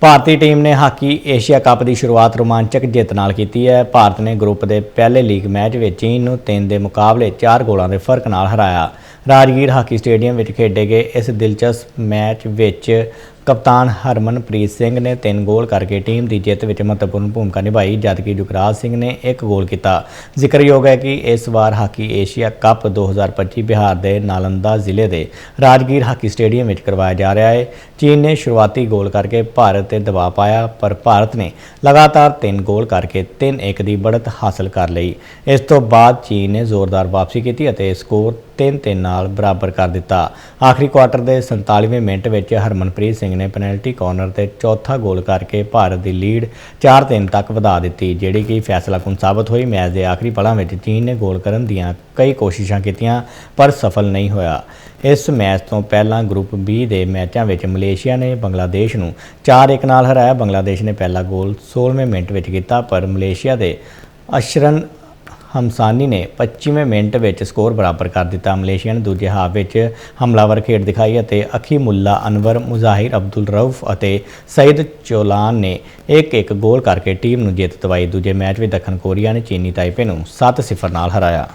ਭਾਰਤੀ team ਨੇ hockey Asia cup ਦੀ ਸ਼ੁਰੂਆਤ ਰੋਮਾਂਚਕ ਜਿੱਤ ਨਾਲ ਕੀਤੀ ਹੈ। ਭਾਰਤ ਨੇ ਗਰੁੱਪ ਦੇ ਪਹਿਲੇ ਲੀਗ ਮੈਚ ਵਿੱਚ ਚੀਨ ਨੂੰ 3 ਦੇ ਮੁਕਾਬਲੇ 4 ਗੋਲਾਂ ਦੇ ਫ਼ਰਕ ਨਾਲ ਹਰਾਇਆ। ਰਾਜਗੀਰ ਹਾਕੀ ਸਟੇਡੀਅਮ ਵਿੱਚ ਖੇਡੇ ਗਏ ਇਸ ਦਿਲਚਸਪ ਮੈਚ ਵਿੱਚ ਕਪਤਾਨ ਹਰਮਨਪ੍ਰੀਤ ਸਿੰਘ ਨੇ 3 ਗੋਲ ਕਰਕੇ ਟੀਮ ਦੀ ਜਿੱਤ ਵਿੱਚ ਮਹੱਤਵਪੂਰਨ ਭੂਮਿਕਾ ਨਿਭਾਈ, ਜਦਕਿ ਜੁਗਰਾਜ ਸਿੰਘ ਨੇ 1 ਗੋਲ ਕੀਤਾ। ਜ਼ਿਕਰਯੋਗ ਹੈ ਕਿ ਇਸ ਵਾਰ ਹਾਕੀ ਏਸ਼ੀਆ ਕੱਪ 2025 ਬਿਹਾਰ ਦੇ ਨਾਲੰਦਾ ਜ਼ਿਲ੍ਹੇ ਦੇ ਰਾਜਗੀਰ ਹਾਕੀ ਸਟੇਡੀਅਮ ਵਿੱਚ ਕਰਵਾਇਆ ਜਾ ਰਿਹਾ ਹੈ। ਚੀਨ ਨੇ ਸ਼ੁਰੂਆਤੀ ਗੋਲ ਕਰਕੇ ਭਾਰਤ ਤੇ ਦਬਾਅ ਪਾਇਆ, ਪਰ ਭਾਰਤ ਨੇ ਲਗਾਤਾਰ 3 ਗੋਲ ਕਰਕੇ 3-1 ਦੀ ਬੜਤ ਹਾਸਲ ਕਰ ਲਈ। ਇਸ ਤੋਂ ਬਾਅਦ ਚੀਨ ਨੇ ਜ਼ੋਰਦਾਰ ਵਾਪਸੀ ਕੀਤੀ ਅਤੇ ਸਕੋਰ 3-3 ਨਾਲ ਬਰਾਬਰ ਕਰ ਦਿੱਤਾ। ਆਖਰੀ ਕੁਆਟਰ ਦੇ 47ਵੇਂ ਮਿੰਟ ਵਿੱਚ ਹਰਮਨਪ੍ਰੀਤ ਸਿੰਘ ਨੇ ਪੈਨਲਟੀ ਕਾਰਨਰ ਤੇ ਚੌਥਾ ਗੋਲ ਕਰਕੇ ਭਾਰਤ ਦੀ ਲੀਡ 4-3 ਤੱਕ ਵਧਾ ਦਿੱਤੀ, ਜਿਹੜੀ ਕਿ ਫੈਸਲਾਕੁਨ ਸਾਬਤ ਹੋਈ। ਮੈਚ ਦੇ ਆਖਰੀ ਪਲਾਂ ਵਿੱਚ ਚੀਨ ਨੇ ਗੋਲ ਕਰਨ ਦੀਆਂ ਕਈ ਕੋਸ਼ਿਸ਼ਾਂ ਕੀਤੀਆਂ, ਪਰ ਸਫਲ ਨਹੀਂ ਹੋਇਆ। ਇਸ ਮੈਚ ਤੋਂ ਪਹਿਲਾਂ ਗਰੁੱਪ ਬੀ ਦੇ ਮੈਚਾਂ ਵਿੱਚ ਮਲੇਸ਼ੀਆ ਨੇ ਬੰਗਲਾਦੇਸ਼ ਨੂੰ 4-1 ਨਾਲ ਹਰਾਇਆ। ਬੰਗਲਾਦੇਸ਼ ਨੇ ਪਹਿਲਾ ਗੋਲ 16ਵੇਂ ਮਿੰਟ ਵਿੱਚ ਕੀਤਾ, ਪਰ ਮਲੇਸ਼ੀਆ ਦੇ ਅਸ਼ਰਨ ਹਮਸਾਨੀ ਨੇ 25ਵੇਂ ਮਿੰਟ ਵਿੱਚ ਸਕੋਰ ਬਰਾਬਰ ਕਰ ਦਿੱਤਾ। ਮਲੇਸ਼ੀਆ ਨੇ ਦੂਜੇ ਹਾਫ ਵਿੱਚ ਹਮਲਾਵਰ ਖੇਡ ਦਿਖਾਈ ਅਤੇ ਅਖੀ ਮੁੱਲਾ ਅਨਵਰ, ਮੁਜ਼ਾਹਿਰ, ਅਬਦੁਲ ਰਊਫ ਅਤੇ ਸਈਦ ਚੋਲਾਨ ਨੇ ਇੱਕ ਇੱਕ ਗੋਲ ਕਰਕੇ ਟੀਮ ਨੂੰ ਜਿੱਤ ਦਿਵਾਈ। ਦੂਜੇ ਮੈਚ ਵਿੱਚ ਦੱਖਣ ਕੋਰੀਆ ਨੇ ਚੀਨੀ ਤਾਈਪੇ ਨੂੰ 7-0 ਨਾਲ ਹਰਾਇਆ।